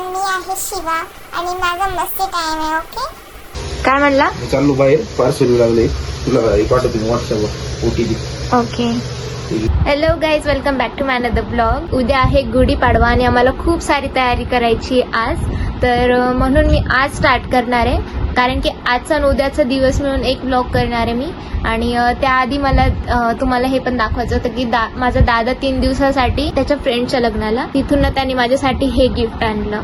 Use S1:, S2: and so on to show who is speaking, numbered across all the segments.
S1: मी आहे शिवा आणि माझा मस्ती टाइम आहे ओके
S2: काय म्हणला?
S3: मी चाललो बाहेर पार्सल लागले. तुला हे पाठवतो मी व्हॉट्सअपवर OTP
S2: okay hello guys welcome back to man the blog उद्या आहे गुढीपाडवा आणि आम्हाला खूप सारी तयारी करायची आहे आज. तर अं, म्हणून मी आज स्टार्ट करणार आहे. कारण की आजचा आणि उद्याचा दिवस मिळून एक ब्लॉग करणार आहे मी. आणि त्याआधी मला तुम्हाला हे पण दाखवायचं होतं की दा माझा दादा तीन दिवसासाठी त्याच्या फ्रेंडच्या लग्नाला. तिथून त्यांनी माझ्यासाठी हे गिफ्ट आणलं.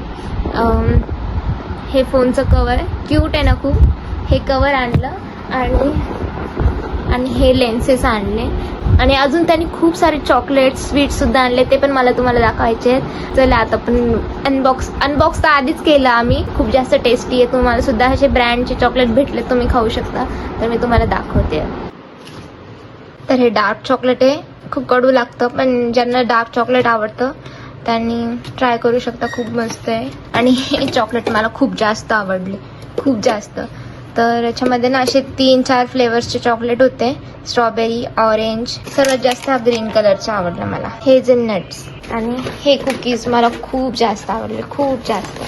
S2: हे फोनचं कवर क्यूट आहे ना खूप. हे कवर आणलं आणि आणि हे लेन्सेस आणले. आणि अजून त्यांनी खूप सारे चॉकलेट स्वीट सुद्धा आणले ते पण मला तुम्हाला दाखवायचे आहेत. चला आता पण अनबॉक्स अनबॉक्स तर आधीच केलं आम्ही. खूप जास्त टेस्टी आहे. तुम्हाला सुद्धा असे ब्रँडचे चॉकलेट भेटले तुम्ही खाऊ शकता. तर मी तुम्हाला दाखवते. तर हे डार्क चॉकलेट आहे. खूप कडू लागतं पण ज्यांना डार्क चॉकलेट आवडतं त्यांनी ट्राय करू शकता. खूप मस्त आहे. आणि हे चॉकलेट मला खूप जास्त आवडले. खूप जास्त. तर याच्यामध्ये ना असे तीन चार फ्लेवर्सचे चॉकलेट होते. स्ट्रॉबेरी ऑरेंज सर्वात जास्त हा ग्रीन कलरचा आवडला मला. हेझल नट्स आणि हे कुकीज मला खूप जास्त आवडले खूप जास्त.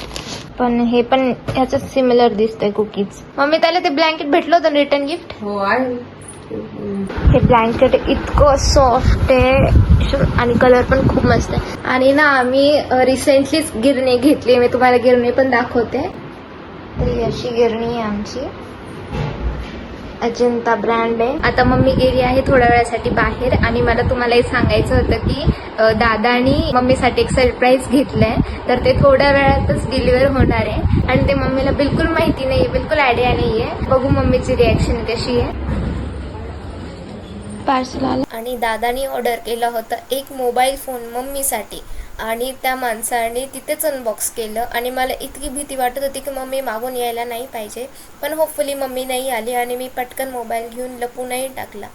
S2: पण हे पण ह्याचं सिमिलर दिसतंय कुकीज मम्मी त्याला ते ब्लँकेट भेटलं होतं रिटर्न गिफ्ट
S4: हो
S2: हे ब्लँकेट इतकं सॉफ्ट आहे. आणि कलर पण खूप मस्त आहे. आणि ना आम्ही रिसेंटलीच गिरणी घेतली. मी तुम्हाला गिरणी पण दाखवते. ही अशी गिरणी आहे आमची. अजंता ब्रँड आहे. आता मम्मी गेली आहे थोड्या वेळासाठी बाहेर आणि मला तुम्हाला हे सांगायचं होतं की दादानी मम्मीसाठी एक सरप्राईज घेतलंय. तर ते थोड्या वेळातच डिलिव्हर होणार आहे. आणि ते मम्मीला बिलकुल माहिती नाहीये बिलकुल आयडिया नाहीये. बघू मम्मीची रिॲक्शन कशी आहे. पार्सल आलं. आणि दादानी ऑर्डर केलं होतं एक मोबाईल फोन मम्मीसाठी. आणि त्या माणसाने तिथेच अनबॉक्स केलं. आणि मला इतकी भीती वाटत होती की मम्मी मागून यायला नाही पाहिजे. पण होपफुली मम्मी नाही आली आणि मी पटकन मोबाईल घेऊन लपूनही टाकला.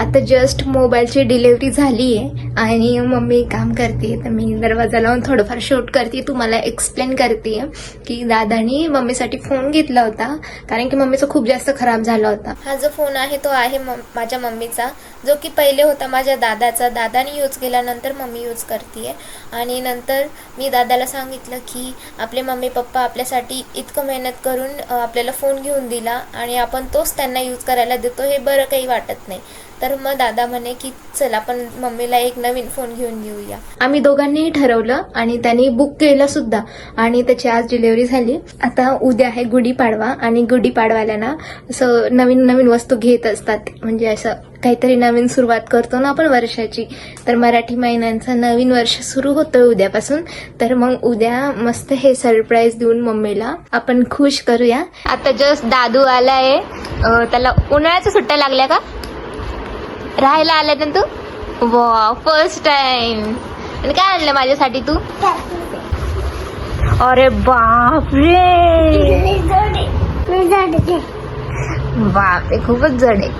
S2: आता जस्ट मोबाईलची डिलिव्हरी झाली आहे आणि मम्मी काम करते तर मी दरवाजा लावून थोडंफार शूट करते तुम्हाला एक्सप्लेन करते की दादानी मम्मीसाठी फोन घेतला होता. कारण की मम्मीचा खूप जास्त खराब झाला होता. हा जो फोन आहे तो आहे माझ्या मम्मीचा. जो की पहिले होता माझ्या दादाचा. दादानी यूज केल्यानंतर मम्मी यूज करते आणि नंतर मी दादाला सांगितलं की आपले मम्मी पप्पा आपल्यासाठी इतकं मेहनत करून आपल्याला फोन घेऊन दिला आणि आपण तोच त्यांना यूज करायला देतो हे बरं काही वाटत नाही. तर मग दादा म्हणे की चल आपण मम्मीला एक नवीन फोन घेऊन घेऊया. आम्ही दोघांनीही ठरवलं आणि त्यांनी बुक केलं सुद्धा. आणि त्याची आज डिलिव्हरी झाली. आता उद्या आहे गुढीपाडवा आणि गुढीपाडव्याला ना असं नवीन नवीन वस्तू घेत असतात. म्हणजे असं काहीतरी नवीन सुरुवात करतो ना आपण वर्षाची. तर मराठी महिन्यांचं नवीन वर्ष सुरू होतं उद्यापासून. तर मग उद्या मस्त हे सरप्राईज देऊन मम्मीला आपण खुश करूया. आता जस्ट दादू आलाय. अं, त्याला उन्हाळ्याच्या सुट्ट्या लागल्या का? राहायला आला ना तू? वा फर्स्ट टाइम आणि काय आणलं माझ्यासाठी तू? अरे बापरे. बापरे खूपच जड आहे.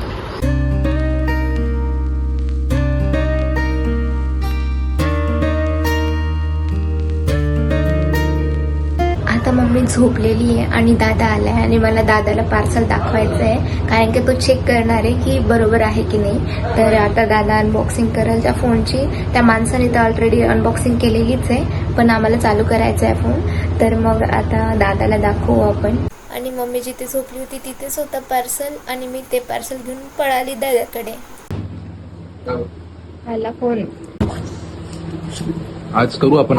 S2: आता मम्मी झोपलेली आहे आणि दादा आलाय आणि मला दादाला पार्सल दाखवायचं आहे कारण की तो चेक करणार आहे की बरोबर आहे की नाही. तर आता दादा अनबॉक्सिंग करेल त्या फोनची त्या माणसाने तर ऑलरेडी अनबॉक्सिंग केलेलीच आहे पण आम्हाला चालू करायचं आहे फोन तर मग आता दादाला दाखवू आपण. आणि मम्मी जिथे झोपली होती तिथेच होतं पार्सल आणि मी ते पार्सल घेऊन पळाली दादाकडे. आला फोन
S3: आज करू आपण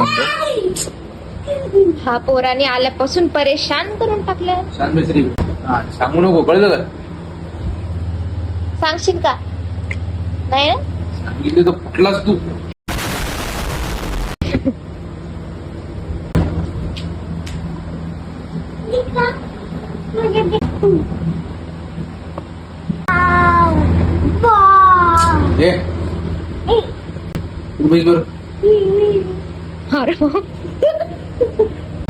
S2: हा पोराने आल्यापासून परेशान करून टाकलं.
S3: हा सांगू नको कळलं का?
S2: सांगशील का नाही ना
S3: सांगितलं तर कुठलाच तू ये तू बैल बर
S2: अरे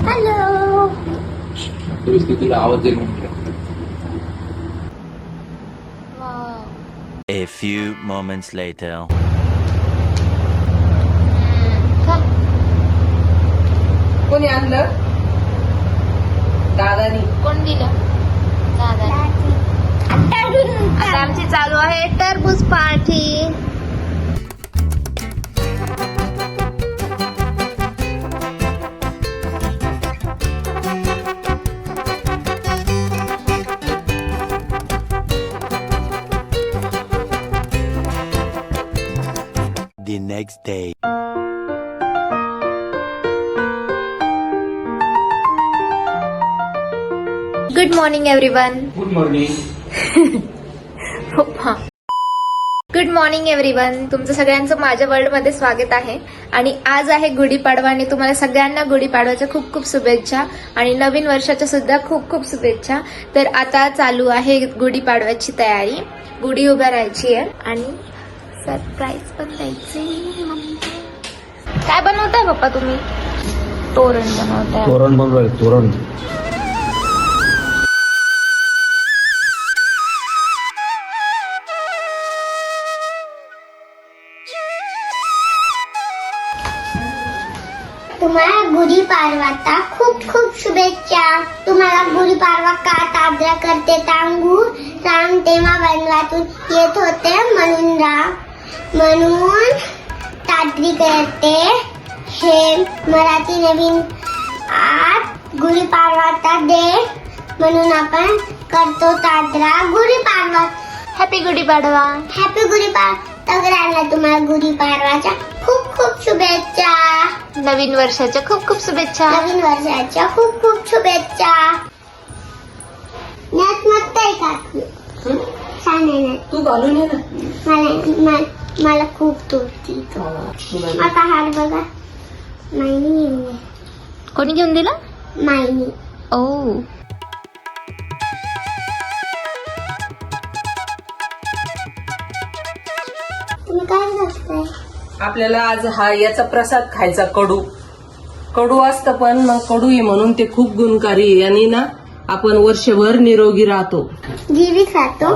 S1: हॅलो
S3: तुला आवाज येईल म्हणून.
S5: A few moments later.
S4: कोणी आणलं? दादानी.
S2: कोण दिलं? दादा आता आमची चालू आहे टरबूज party.
S5: Next day.
S2: Good morning everyone
S3: good morning
S2: good morning everyone तुमचं सगळ्यांचं माझ्या वर्ल्डमध्ये स्वागत आहे. आणि आज आहे गुढीपाडवा आणि तुम्हाला सगळ्यांना गुढीपाडव्याच्या खूप खूप शुभेच्छा आणि नवीन वर्षाच्या सुद्धा खूप खूप शुभेच्छा. तर आता चालू आहे गुढीपाडव्याची तयारी. गुढी उभ्या राहायची आहे. आणि सरप्राईज पण द्यायची. काय बनवताय पप्पा तुम्ही? तोरण बनवताय.
S3: तोरण बनवाय तोरण.
S1: तुम्हाला गुढीपाडवाचा खूप खूप शुभेच्छा. तुम्हाला गुढीपाडवा का साजरा करते? सांगू राम तेव्हा वनवातून येत होते म्हणून राम म्हणून साजरी करते हे मराठी नवीन आज गुढीपाडवाचा डे म्हणून आपण करतो साजरा गुढीपाडवा.
S2: हॅपी गुढीपाडवा.
S1: हॅपी गुढीपाडवा. सगळ्यांना तुम्हाला गुढीपाडवाच्या खूप खूप शुभेच्छा.
S2: नवीन वर्षाच्या खूप खूप शुभेच्छा.
S1: नवीन वर्षाच्या खूप खूप शुभेच्छा. नाच मस्त आहे का? छान आहे ना
S4: तू घालून ये ना.
S1: मला मा- मला खूप तुटती
S4: तुला
S1: आता हार बघा. मायनी घेऊन ये.
S2: कोणी घेऊन दिला?
S1: मायनी.
S2: ओ.
S1: तुम्ही काय करताय?
S4: आपल्याला आज हा याचा प्रसाद खायचा कडू. कडू असतं पण मग कडू आहे म्हणून ते खूप गुणकारी आहे. आणि ना आपण वर्षभर निरोगी राहतो.
S1: जीवी खातो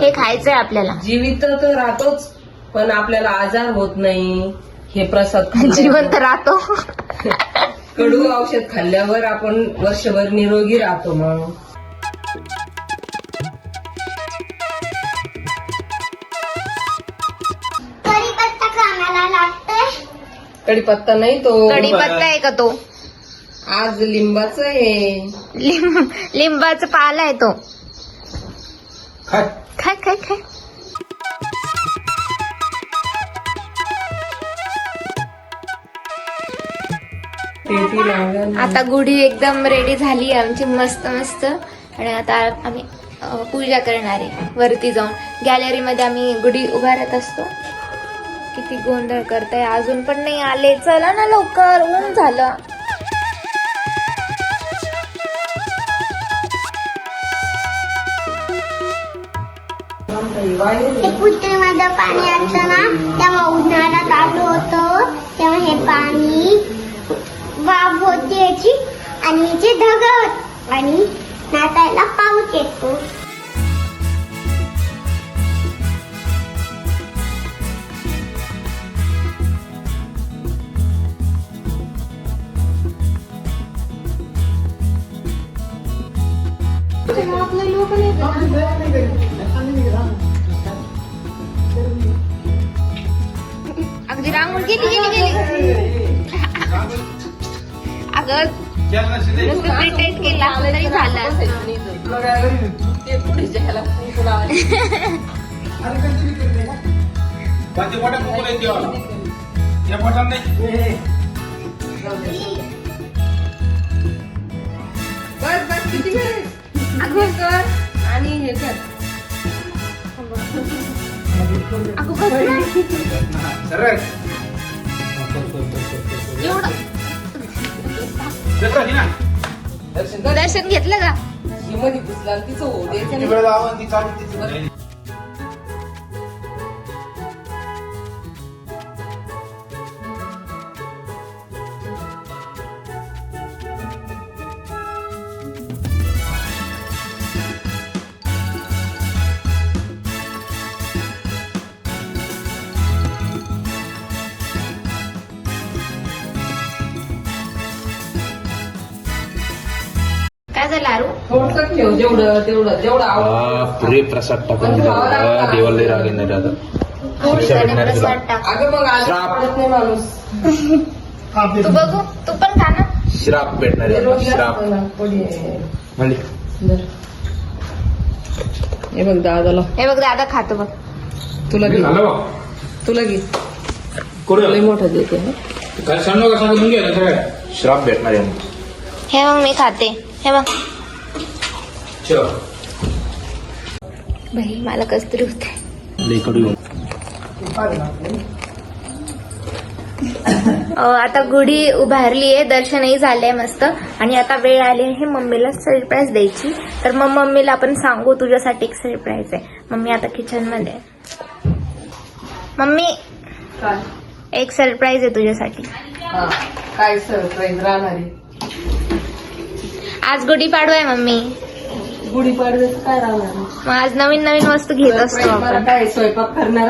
S2: हे खायचंय आपल्याला.
S4: जीवित तर राहतोच पण आपल्याला आजार होत नाही. हे प्रसाद खाल्ल्यावर.
S2: जिवंत राहतो.
S4: कडू औषध खाल्ल्यावर आपण वर्षभर निरोगी राहतो मग.
S1: कढीपत्ता लागतोय.
S4: कडीपत्ता नाही तो.
S2: कढीपत्ता आहे का तो?
S4: आज लिंबाचं आहे.
S2: लिंब लिंबाचा पाला आहे तो.
S3: खाय
S2: खाय. खाय
S4: पेटी लागल
S2: आता गुढी एकदम रेडी झाली आमची मस्त मस्त. आणि आता आम्ही पूजा करणार आहे वरती जाऊन. गॅलरीमध्ये आम्ही गुढी उभारत असतो. किती गोंधळ करताय अजून पण नाही आले. चला ना लवकर ऊन झालं.
S1: ते कुत्रेमध्ये पाणी असतं ना? तेव्हा उन्हाळ्यात आलो होतो. तेव्हा हे पाणी वाफ होती याची आणि याची ढग आणि नाचायला पाऊस येतो.
S2: अगदी रांगोळ गेली गेली गेली अगं नुसतं प्रिटेंड केलं असतं तरी झालं असतं.
S4: ते पुढे जायला बस बस किती वेळ अगं कर आणि हे कर
S2: अगं बस ना.
S3: सरळ
S2: दर्शन घेतलं का
S4: हे मध्ये घुसला आणि तिचं होऊ द्यायचं
S3: किती
S4: नाही.
S3: वेळ लावा ती चालू तिची
S4: थोडंसं ठेव जेवढं तेवढं जेवढं आवडतं
S3: पुरे प्रसाद टाकून दिला देवाला लई राग येणार आता
S2: थोडीसाने प्रसाद टाक.
S4: अगं मग आज
S3: श्राप.
S4: पडत नाही माणूस.
S2: तू बघू तू पण खा ना.
S3: श्राप भेटणार आहे. श्राप.
S4: ना.
S3: म्हणजे.
S4: हे बघ दादाला.
S2: हे बघ दादा खातो बघ.
S4: तुला घे. तुला घे.
S3: कुठं
S4: लय मोठं देते. हं.
S3: काय सांगू का? सांगून घ्या सगळ्या श्राप भेटणार आहे. मग.
S2: हे मग मी खाते. हे बघ.
S3: चल.
S2: बाई मला कस तरी होते. आता गुढी उभारली आहे दर्शनही झालंय मस्त. आणि आता वेळ आली आहे मम्मीला सरप्राईज द्यायची. तर मग मम्मीला आपण सांगू तुझ्यासाठी एक सरप्राईज आहे. मम्मी आता किचनमध्ये आहे. मम्मी
S4: काय?
S2: एक सरप्राईज आहे तुझ्यासाठी.
S4: हा काय सरप्राईज राहणार? आहे
S2: आज गुढी पाडवा आहे मम्मी
S4: गुढीपाडव्याचं काय राहणार आहे?
S2: मग आज नवीन नवीन वस्तू घेत असतो
S4: Surprise मला
S2: आपण.
S4: काय स्वयंपाक करणार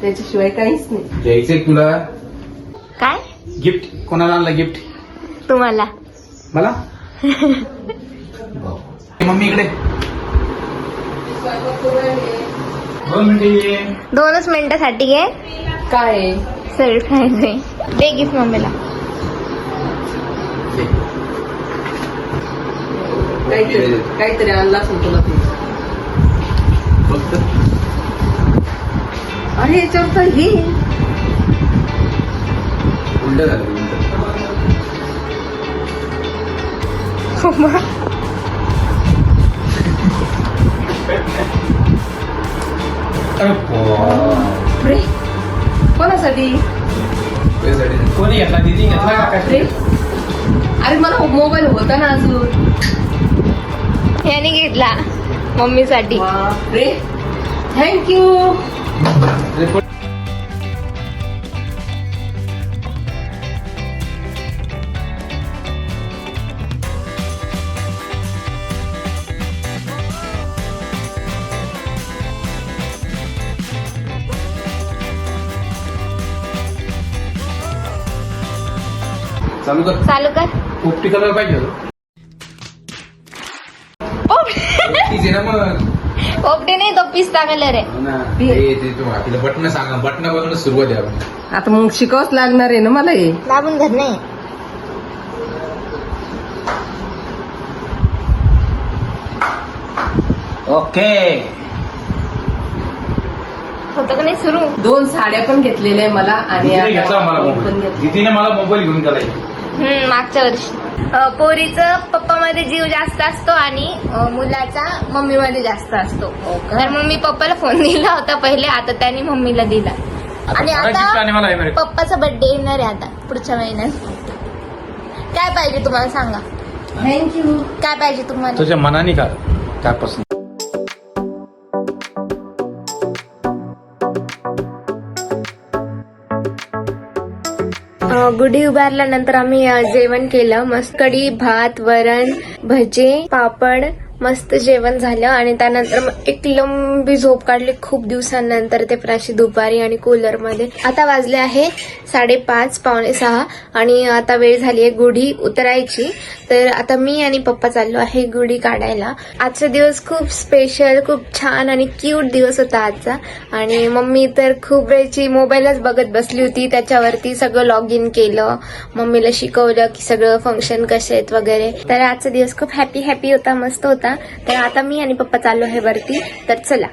S4: त्याच्याशिवाय काहीच नाही.
S3: द्यायचंय तुला?
S2: काय?
S3: गिफ्ट कोणाला आणलं गिफ्ट
S2: तुम्हाला.
S3: मला? मम्मी इकडे. दोन मिनिटे ये.
S2: दोनच मिनिटासाठी घे.
S4: काय? आहे?
S2: सरप्राईज आहे दे गिफ्ट मम्मीला.
S4: काहीतरी काहीतरी आणला असेल तुला ते
S3: फक्त?
S4: आणि याच्यावर तर हे.
S3: उलट झालं उलट. अरे बाप.
S4: रे कोणासाठी?
S3: कोणी घेतला? दिदी घेतला का
S4: रे.
S3: काय
S4: अरे मला मोबाईल होता ना अजून.
S2: याने घेतला मम्मीसाठी.
S4: रे थँक्यू
S3: चालू कर.
S2: चालू कर.
S3: पोपटी कलर पाहिजे ना मग.
S2: पोपटे नाही तो पिस्ता कलर आहे
S3: हो ना. ते तू तिला बटन सांगा बटन बघून सुरुवात आहे आपण
S4: आता मग शिकावंच लागणार आहे ना मला हे?
S2: दाबून धर नाही.
S3: ओके.
S2: होतं का नाही सुरू?
S4: दोन साड्या पण घेतलेल्या आहे मला आणि
S3: दिदीने
S4: आता
S3: घेतला मला
S4: हे पण
S3: मोबाईल
S4: घेतलं.
S3: दिदीने मला मोबाईल घेऊन गेलाय
S2: हम्म मागच्या वर्षी. अं, पोरीचं पप्पामध्ये जीव जास्त असतो आणि मुलाचा मम्मीमध्ये जास्त असतो. तर मग मी पप्पाला फोन दिला होता पहिले आता त्यांनी मम्मीला दिला. आणि
S3: हे
S2: आता. पप्पाचा बर्थडे येणार आहे आता पुढच्या महिन्यात. काय पाहिजे तुम्हाला सांगा?
S4: थँक्यू
S2: काय पाहिजे तुम्हाला?
S3: तुझ्या मनाने का? काय
S2: गुढी उभारल्यानंतर आम्ही जेवण केलं. मस्त कढी भात वरण भजे पापड मस्त जेवण झालं आणि त्यानंतर मग एक लंबी झोप काढली खूप दिवसांनंतर ते पण अशी दुपारी आणि कूलरमध्ये. आता वाजले आहे साडेपाच पावणे सहा आणि आता वेळ झाली आहे गुढी उतरायची. तर आता मी आणि पप्पा चाललो आहे गुढी काढायला. आजचा दिवस खूप स्पेशल खूप छान आणि क्यूट दिवस होता आजचा. आणि मम्मी तर खूप वेळची मोबाईलच बघत बसली होती त्याच्यावरती सगळं लॉग इन केलं. मम्मीला शिकवलं की सगळं फंक्शन कसे आहेत वगैरे. तर आजचा दिवस खूप हॅपी हॅपी होता मस्त होता. तर आता मी आणि पप्पा चाललो आहे वरती. तर चला.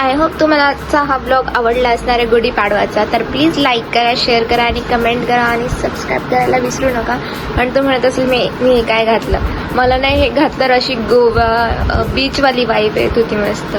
S2: आय होप तुम्हाला आजचा हा ब्लॉग आवडला असणार आहे गुढी पाडवाचा. तर प्लीज लाईक करा शेअर करा आणि कमेंट करा आणि सबस्क्राईब करायला विसरू नका. आणि तू म्हणत असेल मी मी हे काय घातलं? मला नाही हे घातलं अशी गोवा बीचवाली वाईफ येत होती मस्त.